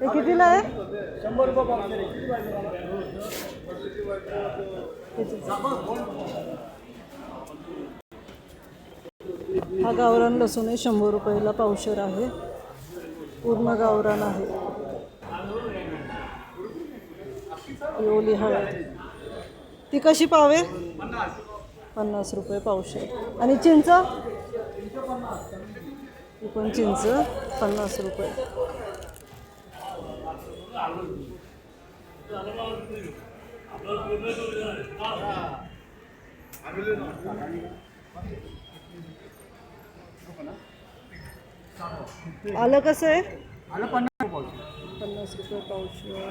हे कितीला आहे? शंभर हा गावरान लसूण आहे शंभर रुपयाला पावशेर आहे. पूर्ण गावरान आहे. ही ओली हळद ती कशी पावे? पन्नास रुपये पावशेर आणि चिंच? ही पण चिंच. पन्नास रुपये. आलं कसं आहे? आलं पन्नास. पन्नास रुपये पावशेर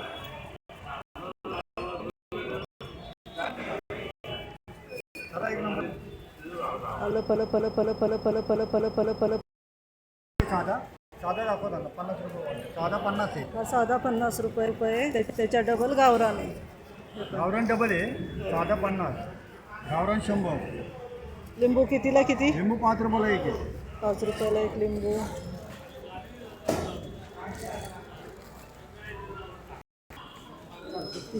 आलं पल पल पल पल पल पल पल पल पल. साधा साधा दाखवत आला पन्नास रुपये. साधा पन्नास आहे. हा साधा पन्नास रुपये रुपये त्या- त्याच्या डबल गावरान आहे. गावरान डबल आहे. साधा पन्नास. गावरान शंभर. लिंबू कितीला किती? लिंबू पाच रुपयाला एक आहे. पाच रुपयाला एक लिंबू.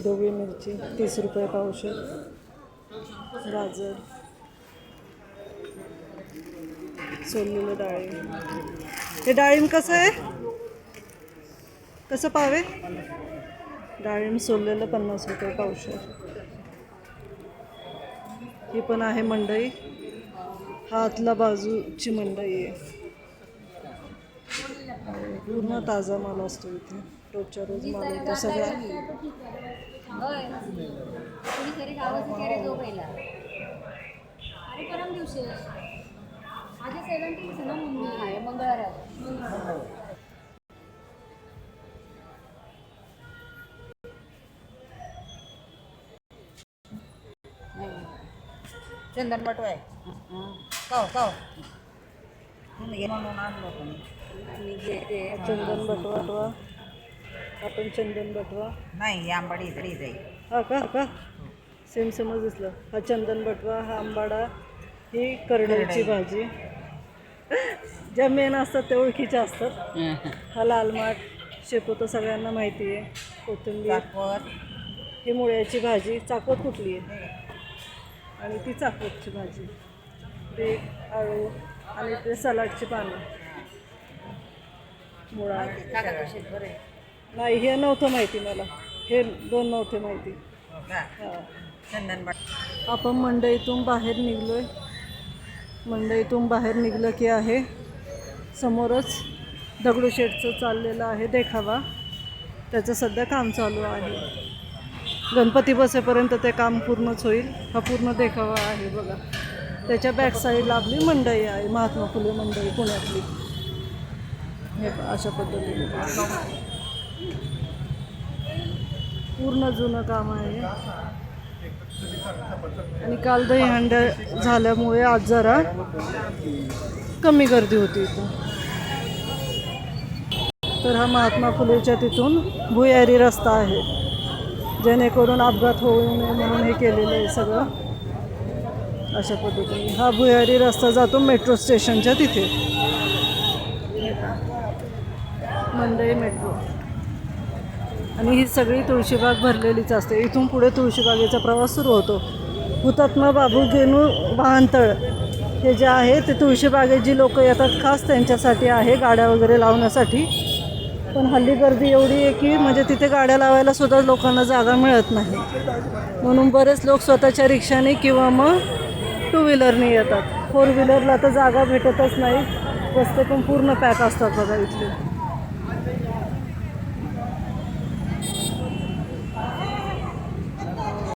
ढोबळी मिरची तीस रुपये पावशेर. गाजर. सोललेलं डाळिंब हे डाळिंब कसं आहे? कसं पावे डाळिंब सोललेलं पन्नास रुपये पावशेर. ही पण आहे मंडई. हा आतला बाजूची मंडई आहे. पूर्ण ताजा माल असतो इथे. रोजच्या रोज माल येतो सगळा. दिवशी सेवन्टीन ना आहे मंगळवार चंदन बटवाय काव काव म्हणून आणलो पण चंदन बटवा आपण चंदन बटवा नाही आंबाडी इकडे जाईल हा का हा का? सेम समज दिसलं हा चंदन बटवा हा आंबाडा ही करडईची भाजी. ज्या मेन असतात त्या ओळखीच्या असतात. हा लाल माठ शेपू तर सगळ्यांना माहिती आहे. कोथिंबीर. ही मुळ्याची भाजी. चाकवत कुठली आहे? आणि ती चाकवतची भाजी. ते आळू आणि ते सलाडची पानं. मुळा. नाही हे नव्हतं माहिती मला. हे दोन नव्हते माहिती. हां. आपण मंडईतून बाहेर निघलोय. मंडईतून बाहेर निघलं की आहे. समोरच दगडूशेठचं चाललेलं आहे देखावा. त्याचं सध्या काम चालू आहे. गणपती बसेपर्यंत ते काम पूर्णच होईल. हा पूर्ण देखावा आहे बघा. त्याच्या बॅक साईडला आपली मंडई आहे. महात्मा फुले मंडई पुण्यातली. हे अशा पद्धतीने. पूर्ण जुनं काम आहे. आणि काल दहीहंड्या झाल्यामुळे आज जरा कमी गर्दी होती इथं. तर हा महात्मा फुलेच्या तिथून भुयारी रस्ता आहे. जेणेकरून अपघात होऊ नये म्हणून हे केलेलं आहे सगळं. अशा पद्धतीने हा भुयारी रस्ता जातो मेट्रो स्टेशनच्या तिथे. मंडई मेट्रो. आणि ही सगळी तुळशीबाग भरलेलीच असते. इथून पुढे तुळशीबागेचा प्रवास सुरू होतो. हुतात्मा बाबू गेनू वाहनतळ हे जे आहे ते तुळशीबागेत जी लोक येतात खास त्यांच्यासाठी आहे गाड्या वगैरे लावण्यासाठी. पण हल्ली गर्दी एवढी आहे की म्हणजे तिथे गाड्या लावायला सुद्धा लोकांना जागा मिळत नाही. म्हणून बरेच लोक स्वतःच्या रिक्षाने किंवा मग टू व्हीलरने येतात. फोर व्हीलरला तर जागा भेटतच नाही. रस्ते पण पूर्ण पॅक असतात बघा इथले.